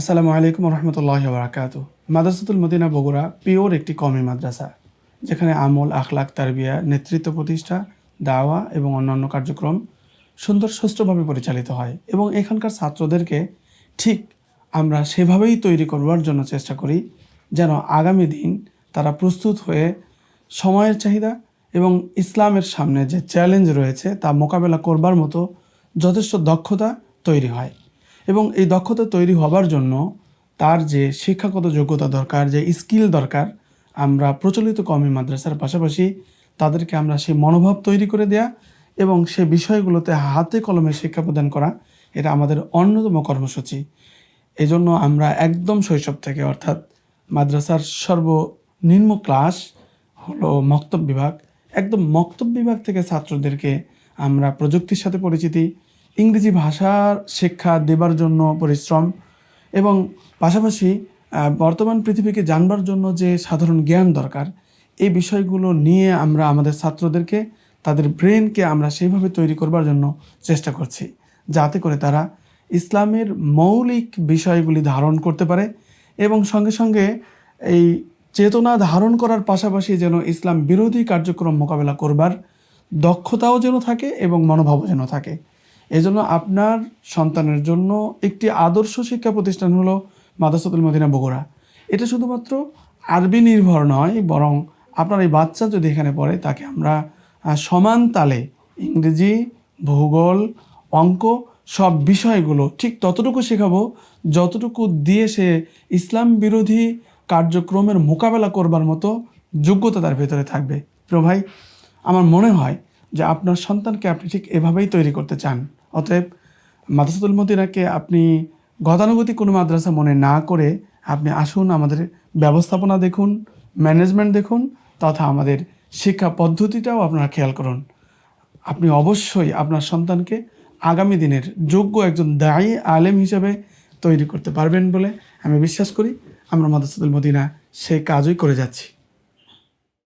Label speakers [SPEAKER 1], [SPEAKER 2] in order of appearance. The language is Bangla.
[SPEAKER 1] আসসালামু আলাইকুম রহমতুল্লাহ বারাকাত মাদ্রাসাতুল মদিনা বগুড়া পিওর একটি কমি মাদ্রাসা, যেখানে আমল, আখলাক, তারবিয়া, নেতৃত্ব প্রতিষ্ঠা, দাওয়া এবং অন্যান্য কার্যক্রম সুন্দর সুষ্ঠুভাবে পরিচালিত হয় এবং এখানকার ছাত্রদেরকে ঠিক আমরা সেভাবেই তৈরি করবার জন্য চেষ্টা করি, যেন আগামী দিন তারা প্রস্তুত হয়ে সময়ের চাহিদা এবং ইসলামের সামনে যে চ্যালেঞ্জ রয়েছে তা মোকাবেলা করবার মতো যথেষ্ট দক্ষতা তৈরি হয়। এবং এই দক্ষতা তৈরি হবার জন্য তার যে শিক্ষাগত যোগ্যতা দরকার, যে স্কিল দরকার, আমরা প্রচলিত কমি মাদ্রাসার পাশাপাশি তাদেরকে আমরা সেই মনোভাব তৈরি করে দেয়া এবং সে বিষয়গুলোতে হাতে কলমে শিক্ষা প্রদান করা, এটা আমাদের অন্যতম কর্মসূচি। এজন্য আমরা একদম শৈশব থেকে অর্থাৎ মাদ্রাসার সর্বনিম্ন ক্লাস হলো মক্তব বিভাগ। একদম মক্তব বিভাগ থেকে ছাত্রদেরকে আমরা প্রযুক্তির সাথে পরিচিতি ইংরেজি ভাষার শিক্ষা দেবার জন্য পরিশ্রম এবং পাশাপাশি বর্তমান পৃথিবীকে জানবার জন্য যে সাধারণ জ্ঞান দরকার, এই বিষয়গুলো নিয়ে আমরা আমাদের ছাত্রদেরকে, তাদের ব্রেনকে আমরা সেইভাবে তৈরি করবার জন্য চেষ্টা করছি, যাতে করে তারা ইসলামের মৌলিক বিষয়গুলি ধারণ করতে পারে এবং সঙ্গে সঙ্গে এই চেতনা ধারণ করার পাশাপাশি যেন ইসলাম বিরোধী কার্যক্রম মোকাবেলা করবার দক্ষতাও যেন থাকে এবং মনোভাবও যেন থাকে। এজন্য আপনার সন্তানের জন্য একটি আদর্শ শিক্ষা প্রতিষ্ঠান হলো মাদাসাতুল মদিনা বগুড়া। এটা শুধুমাত্র আরবি নির্ভর নয়, বরং আপনার এই বাচ্চা যদি এখানে পড়ে, তাকে আমরা সমান তালে ইংরেজি, ভূগোল, অঙ্ক সব বিষয়গুলো ঠিক ততটুকু শেখাবো, যতটুকু দিয়ে সে ইসলাম বিরোধী কার্যক্রমের মোকাবেলা করবার মতো যোগ্যতা তার ভেতরে থাকবে। প্রিয় ভাই আমার মনে হয় যে আপনার সন্তানকে আপনি ঠিক এভাবেই তৈরি করতে চান। অতএব মাদ্রাসাতুল মদিনাকে আপনি গতানুগতিক কোনো মাদ্রাসা মনে না করে আপনি আসুন, আমাদের ব্যবস্থাপনা দেখুন ম্যানেজমেন্ট দেখুন, তথা আমাদের শিক্ষা পদ্ধতিটাও আপনারা খেয়াল করুন। আপনি অবশ্যই আপনার সন্তানকে আগামী দিনের যোগ্য একজন দায়ী আলেম হিসেবে তৈরি করতে পারবেন বলে আমি বিশ্বাস করি। আমরা মাদ্রাসাতুল মদিনা সেই কাজই করে যাচ্ছি।